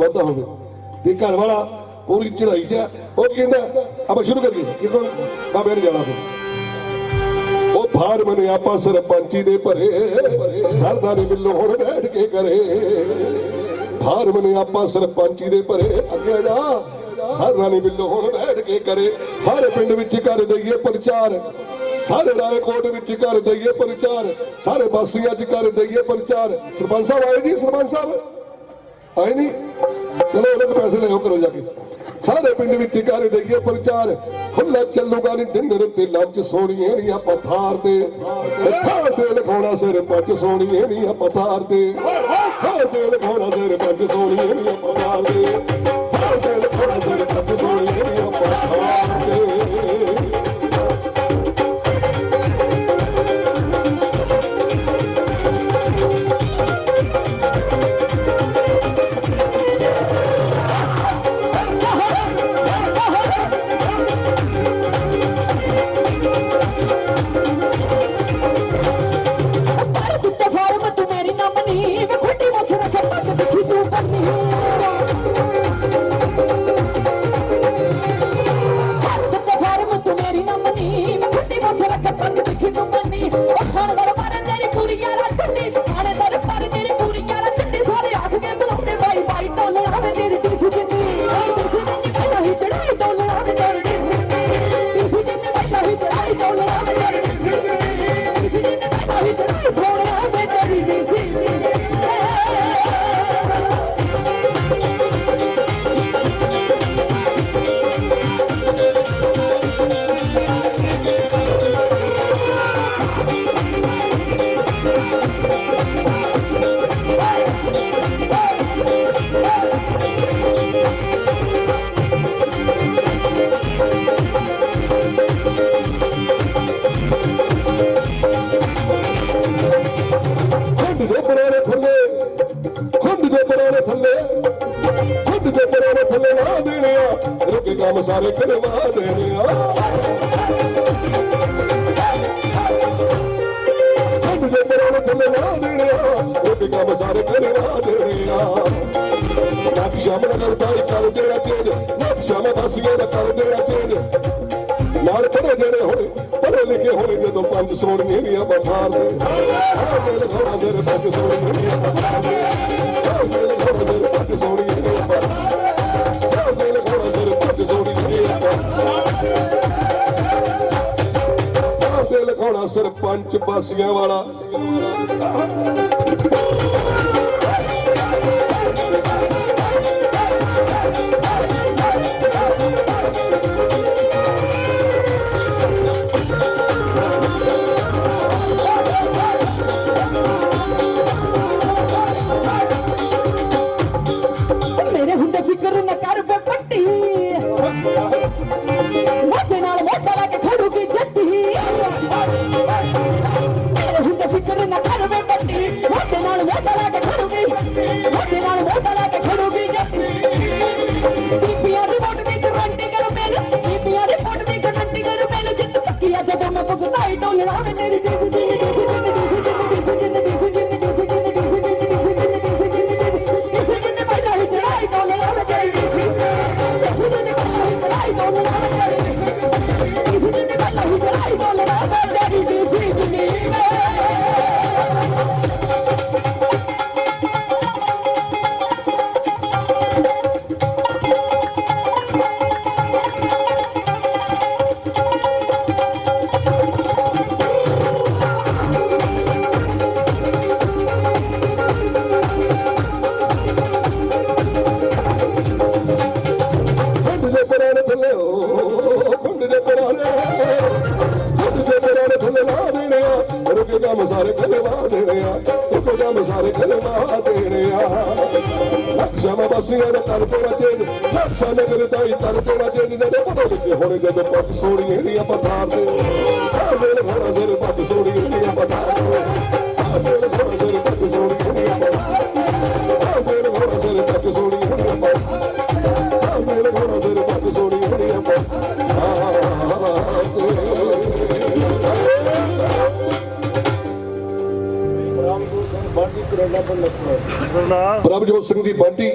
ਵਾਧਾ ਹੋਵੇ ਤੇ ਘਰ ਵਾਲਾ ਪੂਰੀ ਚੜਾਈ 'ਚ ਉਹ ਕਹਿੰਦਾ, ਆਪਾਂ ਸ਼ੁਰੂ ਕਰੀਏ। ਕਿਦੋਂ ਬਾਬੇ ਨੇ ਜਾਣਾ ਫਿਰ ਉਹ ਭਾਰ ਮਨੇ ਆਪਾ ਸਰਪੰਚੀ ਦੇ ਭਰੇ। ਸਰਦਾਰ ਬਿੱਲੋ ਹੁਣ ਬੈਠ ਕੇ ਕਰੇ। ਭਾਰ ਮਨੇ ਆਪਾ ਸਰਪੰਚੀ ਦੇ ਭਰੇ। ਅੱਗੇ ਜਾ। ਸਰਦਾਰ ਨੇ ਬਿੱਲੋ ਹੁਣ ਬੈਠ ਕੇ ਕਰੇ। ਸਾਰੇ ਪਿੰਡ ਵਿੱਚ ਕਰ ਦਈਏ ਪ੍ਰਚਾਰ। ਸਾਰੇ ਰਾਏਕੋਟ ਵਿੱਚ ਕਰ ਦਈਏ ਪ੍ਰਚਾਰ। ਸਾਰੇ ਬਾਸੀਆਂ 'ਚ ਕਰ ਦਈਏ ਪ੍ਰਚਾਰ। ਸਰਪੰਚ ਸਾਹਿਬ ਆਏ ਜੀ, ਸਰਪੰਚ ਸਾਹਿਬ? ਆਏ ਨਹੀਂ। ਚਲੋ ਉਹਨਾਂ ਦੇ ਪੈਸੇ ਲਿਓ ਕਰੋ ਜਾ ਕੇ। ਸਾਰੇ ਪਿੰਡ ਵਿੱਚ ਕਰ ਦੇਈਏ ਪ੍ਰਚਾਰ। ਖੁੱਲਾ ਚੱਲੂਗਾ ਨਹੀਂ ਡਿਨਰ ਤੇ ਲੰਚ ਸੋਣੀਏ ਨਹੀਂ ਆਪਾਂ ਥਾਰ ਤੇ। ਥਾਰ ਤੇ ਲਿਖਾਉਣਾ ਸਿਰ ਪੱਚ ਸੋਣੀਏ ਨਹੀਂ ਆਪਾਂ ਥਾਰ ਤੇ। ਥਾਰ ਤੇ ਲਿਖਾਉਣਾ ਸਿਰ ਪੱਚ ਸੋਣੀਏ ਨਹੀਂ ਆਪਾਂ ਥਾਰ ਤੇ। ਦੇ ਪਰੋਰੇ ਥੱਲੇ ਖੁੰਡ ਦੇ ਪਰੋਰੇ ਥੱਲੇ ਖੁੰਡ ਦੇ ਪਰੋਰੇ ਥੱਲੇ ਨਾ ਦੇਣੇ ਆ ਰੁਕ ਕੰਮ ਸਾਰੇ ਕਰਵਾ ਦੇਣੇ ਆ ਖੁੰਡ ਦੇ ਪਰੋਰੇ ਥੱਲੇ ਨਾ ਦੇਣੇ ਆ ਰੁਕ ਕੰਮ ਸਾਰੇ ਕਰਵਾ ਦੇਣੇ ਆ ਨੱਕ ਸ਼ਾਮ ਨਗਰ ਬਾਈ ਕਰ ਦੇਣਾ ਚੇਂਜ ਨੱਕ ਸ਼ਾਮ ਬਾਸੀਆਂ ਦਾ ਕਰ ਦੇਣਾ ਚੇਂਜ ਨਾਲ ਪੜੇ ਜਿਹੜੇ ਹੋਣੇ ਪੜ੍ਹੇ ਲਿਖੇ ਹੋਏ ਜਦੋਂ ਪੰਜ ਸੋਣੀਆਂ ਦੀਆਂ ਪਠਾਰ ਦੇ ਦਿਲ ਖੋੜਾ ਸਿਰ ਪੰਜ ਸੋਣੀਆਂ ਦੀਆਂ ਪਠਾਰ ਦੇ ਦਿਲ ਖੋੜਾ ਸਿਰ ਪੰਜ ਸੋਣੀਆਂ ਪੰਜ ਸੋਣੀਆਂ ਦੀਆਂ ਪਠਾਰ ਦਿਲ ਖੋੜਾ ਸਰਪੰਚ ਬਾਸੀਆਂ ਵਾਲਾ ਜਦੋਂ ਮੈਂ ਪੁੱਛਦਾ ਹੀ ਕੰਮ ਸਾਰੇ ਖਲਵਾ ਦੇਣਿਆ ਇੱਕੋ ਕੰਮ ਸਾਰੇ ਖਲਵਾ ਦੇਣਿਆ ਨਕਸ਼ਾ ਬਸੀਆਂ ਦਾ ਤਰ ਤੋੜਾ ਚੇਨ ਨਕਸ਼ਾ ਨਗਰ ਦਾ ਹੀ ਤਰ ਤੋੜਾ ਚੇਨ ਨੇ ਬਦਲ ਕੇ ਹੁਣ ਜਦੋਂ ਪੱਟ ਸੋੜੀਏ ਦੀਆਂ ਪਤਾਰ ਤੇ। ਆ ਵੇਲ ਘੋੜਾ ਸਿਰ ਪੱਟ ਸੋੜੀ ਦੀਆਂ ਪਤਾਰ ਤੇ। ਆ ਵੇਲ ਘੋੜਾ ਸਿਰ ਪੱਟ ਸੋੜੀਏ ਪ੍ਰਭਜੋਤ ਸਿੰਘ ਦੀ ਬਾਟੀ।